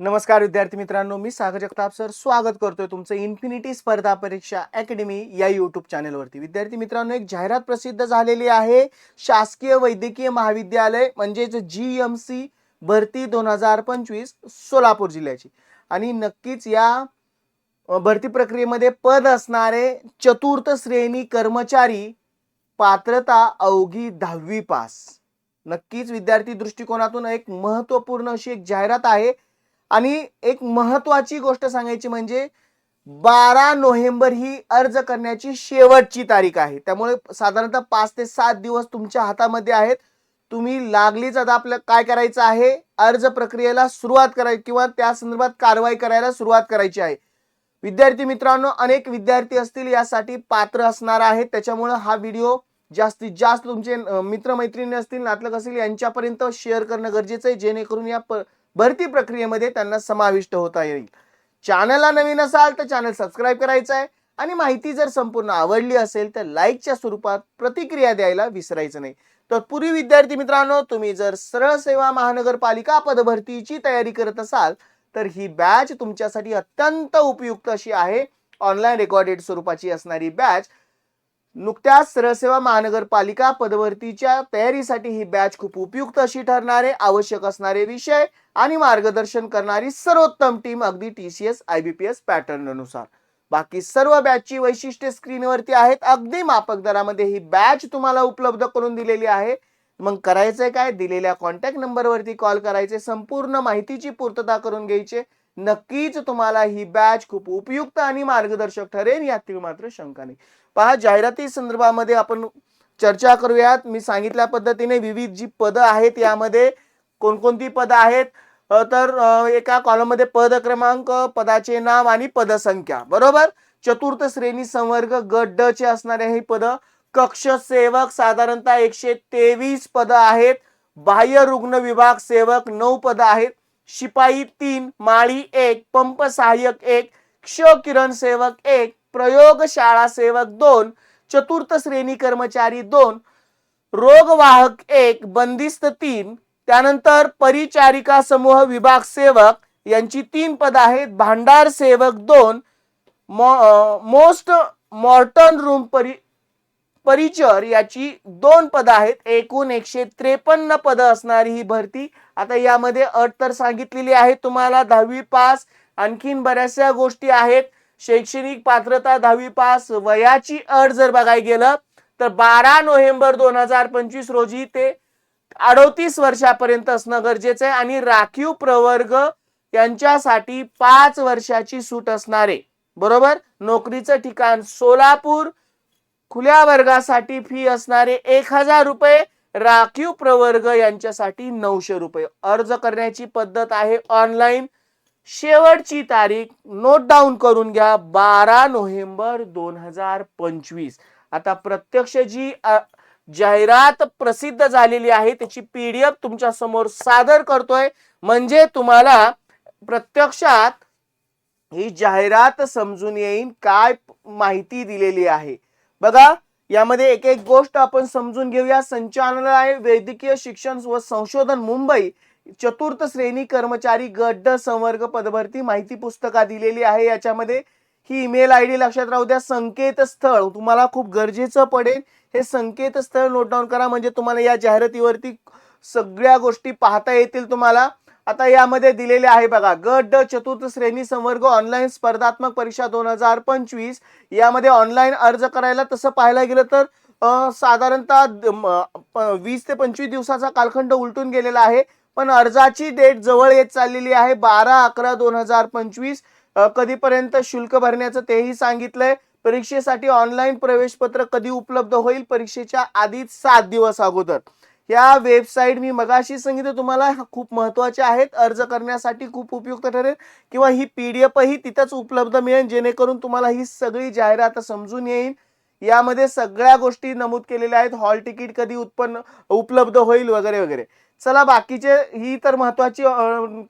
नमस्कार विद्यार्थी मित्रांनो. मी सागर जगताप सर. स्वागत करतोय तुमचं इन्फिनिटी स्पर्धा परीक्षा अकॅडमी या यूट्यूब चॅनलवरती. विद्यार्थी मित्रांनो एक जाहिरात प्रसिद्ध झालेली आहे. शासकीय वैद्यकीय महाविद्यालय म्हणजेच जी एम सी भरती दोन हजार पंचवीस सोलापूर जिल्ह्याची. आणि नक्कीच या भरती प्रक्रियेमध्ये पद असणारे चतुर्थ श्रेणी कर्मचारी पात्रता अवघी दहावी पास. नक्कीच विद्यार्थी दृष्टिकोनातून एक महत्त्वपूर्ण अशी एक जाहिरात आहे. आणि एक महत्वाची गोष्ट सांगायची म्हणजे बारा नोव्हेंबर ही अर्ज करण्याची शेवटची तारीख आहे. त्यामुळे साधारणतः पाच ते सात दिवस तुमच्या हातामध्ये आहेत. तुम्ही लागलीच आता आपलं काय करायचं आहे? अर्ज प्रक्रियेला सुरुवात करायची किंवा त्या संदर्भात कारवाई करायला सुरुवात करायची आहे. विद्यार्थी मित्रांनो अनेक विद्यार्थी असतील यासाठी पात्र असणार आहेत. त्याच्यामुळे हा व्हिडिओ जास्तीत जास्त तुमचे मित्रमैत्रिणी असतील नातलग असतील यांच्यापर्यंत शेअर करणं गरजेचं आहे. जेणेकरून या प- भरती प्रक्रियेमध्ये त्यांना समाविष्ट होता येईल. चॅनलला नवीन असाल तर चॅनल सबस्क्राईब करायचं आहे. आणि माहिती जर संपूर्ण आवडली असेल तर लाईकच्या स्वरूपात प्रतिक्रिया द्यायला विसरायचं नाही. तत्पूर्वी विद्यार्थी मित्रांनो तुम्ही जर सरळ सेवा महानगरपालिका पदभरतीची तयारी करत असाल तर ही बॅच तुमच्यासाठी अत्यंत उपयुक्त अशी आहे. ऑनलाईन रेकॉर्डेड स्वरूपाची असणारी बॅच नुकत्याच सरसेवा महानगरपालिका पदवर्तीच्या तयारीसाठी ही बॅच खूप उपयुक्त अशी ठरणारे आवश्यक असणारे विषय आणि मार्गदर्शन करणारी सर्वोत्तम टीम अगदी T C S I B P S पॅटर्ननुसार बाकी सर्व बॅचची वैशिष्ट्ये स्क्रीनवरती आहेत. अगदी मापक दरामध्ये ही बॅच तुम्हाला उपलब्ध करून दिलेली आहे. मग करायचंय काय? दिलेल्या कॉन्टॅक्ट नंबरवरती कॉल करायचे संपूर्ण माहितीची पूर्तता करून घ्यायचे. नक्कीच तुम्हाला ही बॅच खूप उपयुक्त आणि मार्गदर्शक ठरेल यातील मात्र शंका नाही. पहा जाहिराती संदर्भामध्ये आपण चर्चा करूयात. मी सांगितल्या पद्धतीने विविध जी पदं आहेत यामध्ये कोणकोणती पदं आहेत? तर एका कॉलममध्ये पद क्रमांक पदाचे नाव आणि पदसंख्या बरोबर? चतुर्थ श्रेणी संवर्ग गट ड चे असणारे हे पद कक्ष सेवक साधारणतः एकशे तेवीस पद आहेत. बाह्य रुग्ण विभाग सेवक नऊ पद आहेत. शिपाई तीन माळी एक पंप सहाय्यक एक क्ष किरण सेवक एक प्रयोगशाळा सेवक दोन चतुर्थ श्रेणी कर्मचारी दोन रोगवाहक एक बंदिस्त तीन त्यानंतर परिचारिका समूह विभाग सेवक यांची तीन पद आहेत भांडार सेवक दोन मोस्ट मॉर्टन रूम परि परिचर याची दोन पद आहेत. एकूण एकशे त्रेपन्न पद असणारी ही भरती. आता यामध्ये अट तर सांगितलेली आहे तुम्हाला दहावी पास. आणखीन बऱ्याचशा गोष्टी आहेत. शैक्षणिक पात्रता दहावी पास वयाची अट जर बघायला गेलं तर बारा नोव्हेंबर दोन हजार पंचवीस रोजी ते अडोतीस वर्षापर्यंत असणं गरजेचं आहे. आणि राखीव प्रवर्ग यांच्यासाठी पाच वर्षाची सूट असणारे बरोबर? नोकरीचं ठिकाण सोलापूर खुल्या वर्गासाठी फी असणारे एक हजार रुपये राखीव प्रवर्ग यांच्यासाठी नऊशे रुपये. अर्ज करण्याची पद्धत आहे ऑनलाईन शेवटची तारीख नोट डाऊन करून घ्या. बारा नोव्हेंबर दोन हजार पंचवीस. आता प्रत्यक्ष जी जाहिरात प्रसिद्ध झालेली आहे त्याची पीडीएफ तुमच्यासमोर सादर करतोय. म्हणजे तुम्हाला प्रत्यक्षात ही जाहिरात समजून येईल काय माहिती दिलेली आहे. बघा यामध्ये एक एक गोष्ट आपण समजून घेऊया. संचालनालय वैद्यकीय शिक्षण व संशोधन मुंबई. चतुर्थ श्रेणी कर्मचारी गट ड संवर्ग पदभरती माहिती पुस्तका दिलेली आहे. याच्यामध्ये ही ईमेल आय डी लक्षात राहू द्या. संकेतस्थळ. तुम्हाला खूप गरजेचं पडेल. हे संकेतस्थळ नोट डाऊन करा. म्हणजे तुम्हाला या जाहिरातीवरती सगळ्या गोष्टी पाहता येतील तुम्हाला. आता यामध्ये दिलेले आहे बघा गट ड चतुर्थ श्रेणी संवर्ग ऑनलाईन स्पर्धात्मक परीक्षा दोन हजार पंचवीस. यामध्ये ऑनलाईन अर्ज करायला तसं पाहायला गेलं तर साधारणतः वीस ते पंचवीस दिवसाचा कालखंड उलटून गेलेला आहे. पण अर्जाची डेट जवळ येत चाललेली आहे बारा अकरा दोन हजार पंचवीस. कधीपर्यंत शुल्क भरण्याचं तेही सांगितलंय. परीक्षेसाठी ऑनलाईन प्रवेशपत्र कधी उपलब्ध होईल? परीक्षेच्या आधीच सात दिवस अगोदर. या वेबसाईट मी मगाशी सांगितलं तुम्हाला खूप महत्त्वाचे आहेत अर्ज करण्यासाठी खूप उपयुक्त ठरेल किंवा ही पी डी एफही तिथंच उपलब्ध मिळेल जेणेकरून तुम्हाला ही सगळी जाहिरात समजून येईल. यामध्ये सगळ्या गोष्टी नमूद केलेल्या आहेत हॉल तिकीट कधी उत्पन्न उपलब्ध होईल वगैरे वगैरे. चला बाकीचे ही तर महत्वाची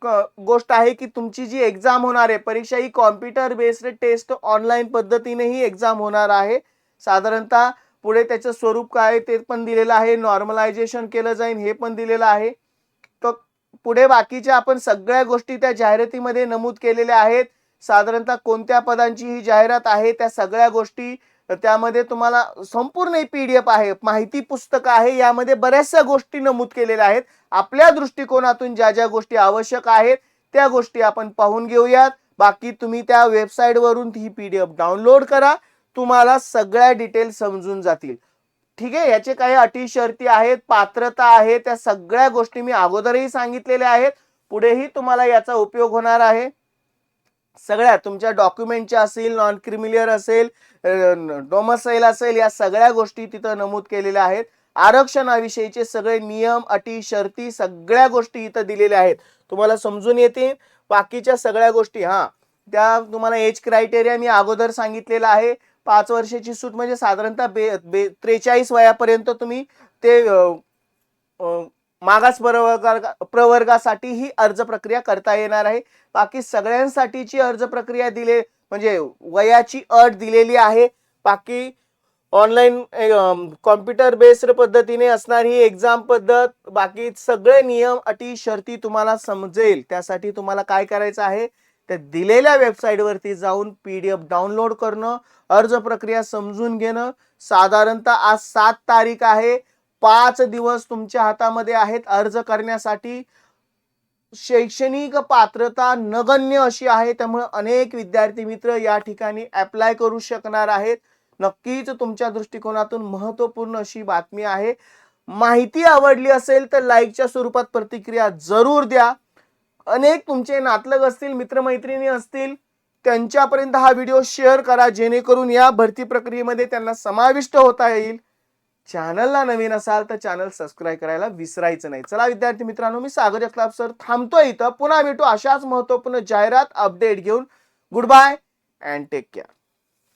क- गोष्ट आहे की तुमची जी एक्झाम होणार आहे परीक्षा ही कॉम्प्युटर बेस्ड टेस्ट ऑनलाईन पद्धतीने ही एक्झाम होणार आहे. साधारणतः पुढे त्याचं स्वरूप काय आहे ते पण दिलेलं आहे. नॉर्मलायझेशन केलं जाईल हे पण दिलेलं आहे. तर पुढे बाकीच्या आपण सगळ्या गोष्टी त्या जाहिरातीमध्ये नमूद केलेल्या आहेत. साधारणतः कोणत्या पदांची ही जाहिरात आहे त्या सगळ्या गोष्टी त्यामध्ये तुम्हाला संपूर्ण पी डी एफ आहे माहिती पुस्तक आहे यामध्ये बऱ्याचशा गोष्टी नमूद केलेल्या आहेत. आपल्या दृष्टिकोनातून ज्या ज्या गोष्टी आवश्यक आहेत त्या गोष्टी आपण पाहून घेऊयात. बाकी तुम्ही त्या वेबसाईटवरून ही पी डी एफ डाउनलोड करा. तुम्हाला सगळ्या डिटेल समजून जातील. ठीक आहे? याचे काही अटी शर्ती आहेत पात्रता आहे त्या सगळ्या गोष्टी मी अगोदरही सांगितलेल्या आहेत. पुढेही तुम्हाला याचा उपयोग होणार आहे. सगळ्या तुमच्या डॉक्युमेंटच्या असेल नॉन क्रिमिलियर असेल डोमसाईल असेल या सगळ्या गोष्टी तिथं नमूद केलेल्या आहेत. आरक्षणाविषयीचे सगळे नियम अटी शर्ती सगळ्या गोष्टी इथं दिलेल्या आहेत. तुम्हाला समजून येतील. बाकीच्या सगळ्या गोष्टी हां त्या तुम्हाला एज क्रायटेरिया मी अगोदर सांगितलेला आहे. पाच वर्षाची सूट म्हणजे साधारणतः बे बे त्रेचाळीस वयापर्यंत तुम्ही ते मागास प्रवर्गा प्रवर्गासाठी ही अर्ज प्रक्रिया करता येणार आहे. बाकी सगळ्यांसाठीची अर्ज प्रक्रिया दिले म्हणजे वयाची अट दिलेली आहे. बाकी ऑनलाईन कॉम्प्युटर बेस्ड पद्धतीने असणारी ही एक्झाम पद्धत बाकी सगळे नियम अटी शर्ती तुम्हाला समजेल. त्यासाठी तुम्हाला काय करायचं आहे? त्या दिलेल्या वेबसाईटवरती जाऊन पी डी एफ डाउनलोड करणं अर्ज प्रक्रिया समजून घेणं साधारणतः आज सात तारीख आहे. पाच दिवस तुमच्या हातामध्ये आहेत अर्ज करण्यासाठी. शैक्षणिक पात्रता नगण्य अशी आहे त्यामुळे अनेक विद्यार्थी मित्र या ठिकाणी अप्लाय करू शकणार आहेत. नक्कीच तुमच्या दृष्टिकोनातून महत्त्वपूर्ण अशी बातमी आहे. माहिती आवडली असेल तर लाईकच्या स्वरूपात प्रतिक्रिया जरूर द्या. अनेक तुमचे नातलग असतील मित्रमैत्रिणी असतील त्यांच्यापर्यंत हा व्हिडिओ शेअर करा जेणेकरून या भरती प्रक्रियेमध्ये त्यांना समाविष्ट होता येईल. चॅनलला नवीन असाल तर चॅनल सबस्क्राईब करायला विसरायचं नाही. चला विद्यार्थी मित्रांनो मी सागर जगताप सर थांबतोय इथं. पुन्हा भेटू अशाच महत्त्वपूर्ण जाहिरात अपडेट घेऊन. Good bye and take care